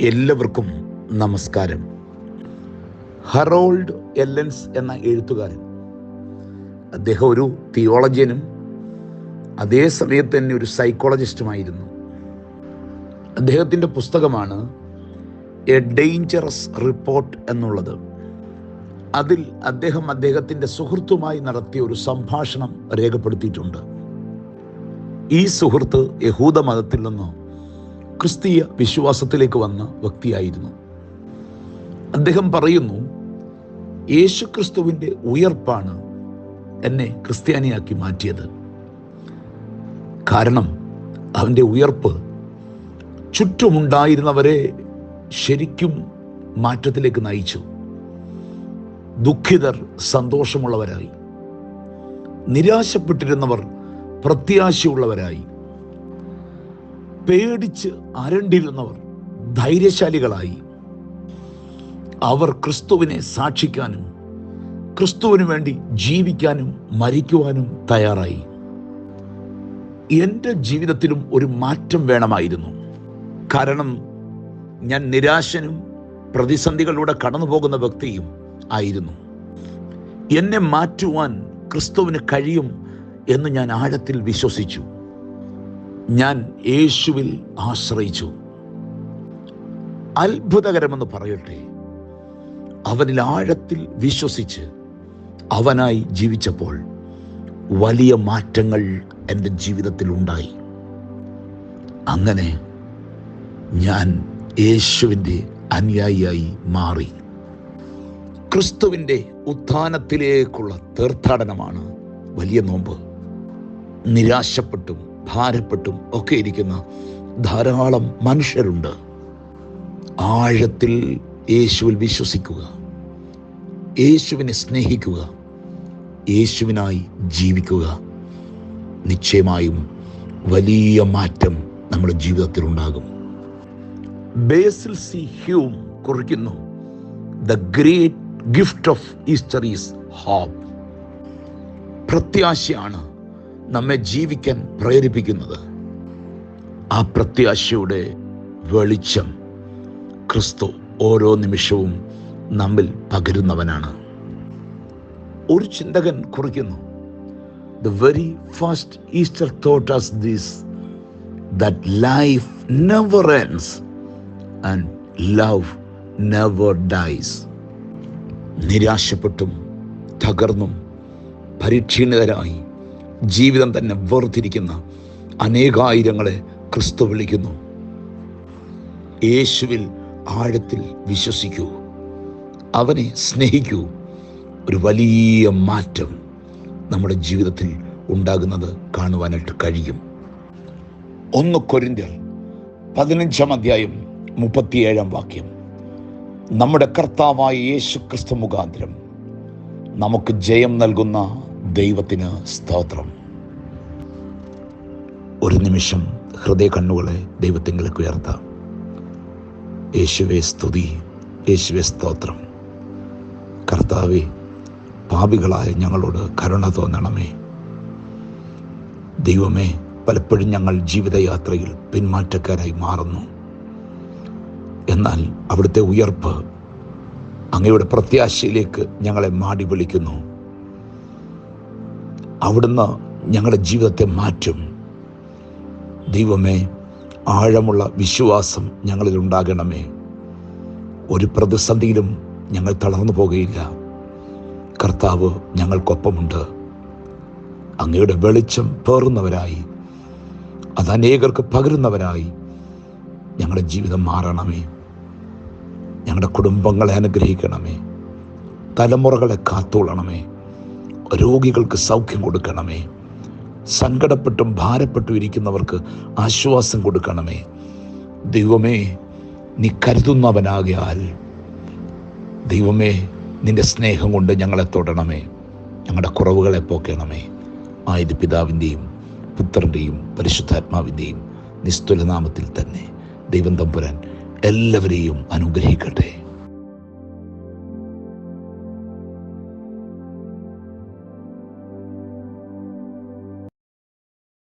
എല്ലാവർക്കും നമസ്കാരം. ഹറോൾഡ് എല്ലൻസ് എന്ന എഴുത്തുകാരൻ. അദ്ദേഹം ഒരു തിയോളജിയനും അതേ സമയത്ത് തന്നെ ഒരു സൈക്കോളജിസ്റ്റുമായിരുന്നു. അദ്ദേഹത്തിന്റെ പുസ്തകമാണ് എ ഡേഞ്ചറസ് റിപ്പോർട്ട് എന്നുള്ളത്. അതിൽ അദ്ദേഹം അദ്ദേഹത്തിന്റെ സുഹൃത്തുമായി നടത്തിയ ഒരു സംഭാഷണം രേഖപ്പെടുത്തിയിട്ടുണ്ട്. ഈ സുഹൃത്ത് യഹൂദ മതത്തിൽ നിന്ന് ക്രിസ്തീയ വിശ്വാസത്തിലേക്ക് വന്ന വ്യക്തിയായിരുന്നു. അദ്ദേഹം പറയുന്നു യേശു ക്രിസ്തുവിന്റെ ഉയർപ്പാണ് എന്നെ ക്രിസ്ത്യാനിയാക്കി മാറ്റിയത്. കാരണം അവന്റെ ഉയർപ്പ് ചുറ്റുമുണ്ടായിരുന്നവരെ ശരിക്കും മാറ്റത്തിലേക്ക് നയിച്ചു. ദുഃഖിതർ സന്തോഷമുള്ളവരായി. നിരാശപ്പെട്ടിരുന്നവർ പ്രത്യാശയുള്ളവരായി. പേടിച്ച് അരണ്ടിരുന്നവർ ധൈര്യശാലികളായി. അവർ ക്രിസ്തുവിനെ സാക്ഷിക്കാനും ക്രിസ്തുവിന് വേണ്ടി ജീവിക്കാനും മരിക്കുവാനും തയ്യാറായി. എന്റെ ജീവിതത്തിലും ഒരു മാറ്റം വേണമായിരുന്നു. കാരണം ഞാൻ നിരാശനും പ്രതിസന്ധികളിലൂടെ കടന്നു പോകുന്ന വ്യക്തിയും ആയിരുന്നു. എന്നെ മാറ്റുവാൻ ക്രിസ്തുവിന് കഴിയും എന്ന് ഞാൻ ആഴത്തിൽ വിശ്വസിച്ചു. ഞാൻ യേശുവിൽ ആശ്രയിച്ചു. അത്ഭുതകരമെന്ന് പറയട്ടെ. അവനിൽ ആഴത്തിൽ വിശ്വസിച്ച് അവനായി ജീവിച്ചപ്പോൾ വലിയ മാറ്റങ്ങൾ എന്റെ ജീവിതത്തിൽ ഉണ്ടായി. അങ്ങനെ ഞാൻ യേശുവിന്റെ അനുയായിയായി മാറി. ക്രിസ്തുവിന്റെ ഉത്ഥാനത്തിലേക്കുള്ള തീർത്ഥാടനമാണ് വലിയ നോമ്പ്. നിരാശപ്പെട്ടും ഭാരപ്പെട്ടും ഒക്കെ ഇരിക്കുന്ന ധാരാളം മനുഷ്യരുണ്ട്. ആഴത്തിൽ യേശുവിൽ വിശ്വസിക്കുക യേശുവിനെ സ്നേഹിക്കുക യേശുവിനായി ജീവിക്കുക. നിശ്ചയമായും വലിയ മാറ്റം നമ്മുടെ ജീവിതത്തിൽ ഉണ്ടാകും. ബേസിൽ സി ഹ്യൂം കുറിക്കുന്നു the great gift of Easter is hope. പ്രത്യാശയാണ് നമ്മെ ജീവിക്കാൻ പ്രേരിപ്പിക്കുന്നത്. ആ പ്രത്യാശയുടെ വെളിച്ചം ക്രിസ്തു ഓരോ നിമിഷവും നമ്മിൽ പകരുന്നവനാണ്. ഒരു ചിന്തകൻ കുറിക്കുന്നു the very first Easter thought is this that life never ends and love never dies നിരാശപ്പെട്ടും തകർന്നും പരിക്ഷീണിതരായി ജീവിതം തന്നെ വേർതിരിക്കുന്ന അനേകായിരങ്ങളെ ക്രിസ്തു വിളിക്കുന്നു. യേശുവിൽ ആഴത്തിൽ വിശ്വസിക്കൂ. അവനെ സ്നേഹിക്കൂ. ഒരു വലിയ മാറ്റം നമ്മുടെ ജീവിതത്തിൽ ഉണ്ടാകുന്നത് കാണുവാനായിട്ട് കഴിയും. ഒന്ന് കൊരിന്ത്യർ പതിനഞ്ചാം അധ്യായം മുപ്പത്തിയേഴാം വാക്യം. നമ്മുടെ കർത്താവായ യേശു ക്രിസ്തു മുഖാന്തരം നമുക്ക് ജയം നൽകുന്ന ദൈവത്തിന് സ്തോത്രം. ഒരു നിമിഷം ഹൃദയ കണ്ണുകളെ ദൈവത്തിങ്കിലേക്ക് ഉയർത്താം. യേശുവെ സ്തുതി യേശുവെ സ്തോത്രം. കർത്താവെ പാപികളായ ഞങ്ങളോട് കരുണ തോന്നണമേ. ദൈവമേ പലപ്പോഴും ഞങ്ങൾ ജീവിതയാത്രയിൽ പിന്മാറ്റക്കാരായി മാറുന്നു. എന്നാൽ അവിടുത്തെ ഉയർപ്പ് അങ്ങയുടെ പ്രത്യാശയിലേക്ക് ഞങ്ങളെ മാടി വിളിക്കുന്നു. അവിടുന്ന് ഞങ്ങളുടെ ജീവിതത്തെ മാറ്റും. ദൈവമേ ആഴമുള്ള വിശ്വാസം ഞങ്ങളിൽ ഉണ്ടാകണമേ. ഒരു പ്രതിസന്ധിയിലും ഞങ്ങൾ തളർന്നു പോകുകയില്ല. കർത്താവ് ഞങ്ങൾക്കൊപ്പമുണ്ട്. അങ്ങയുടെ വെളിച്ചം പേറുന്നവരായി അത് അനേകർക്ക് പകരുന്നവരായി ഞങ്ങളുടെ ജീവിതം മാറണമേ. ഞങ്ങളുടെ കുടുംബങ്ങളെ അനുഗ്രഹിക്കണമേ. തലമുറകളെ കാത്തോളണമേ. രോഗികൾക്ക് സൗഖ്യം കൊടുക്കണമേ. സങ്കടപ്പെട്ടും ഭാരപ്പെട്ടും ഇരിക്കുന്നവർക്ക് ആശ്വാസം കൊടുക്കണമേ. ദൈവമേ നീ കരുതുന്നവനാകിയാൽ ദൈവമേ നിന്റെ സ്നേഹം കൊണ്ട് ഞങ്ങളെ തൊടണമേ. ഞങ്ങളുടെ കുറവുകളെ പോക്കണമേ. ആയത് പിതാവിന്റെയും പുത്രന്റെയും പരിശുദ്ധാത്മാവിന്റെയും നിസ്തുലനാമത്തിൽ തന്നെ ദൈവം തമ്പുരാൻ എല്ലാവരെയും അനുഗ്രഹിക്കട്ടെ.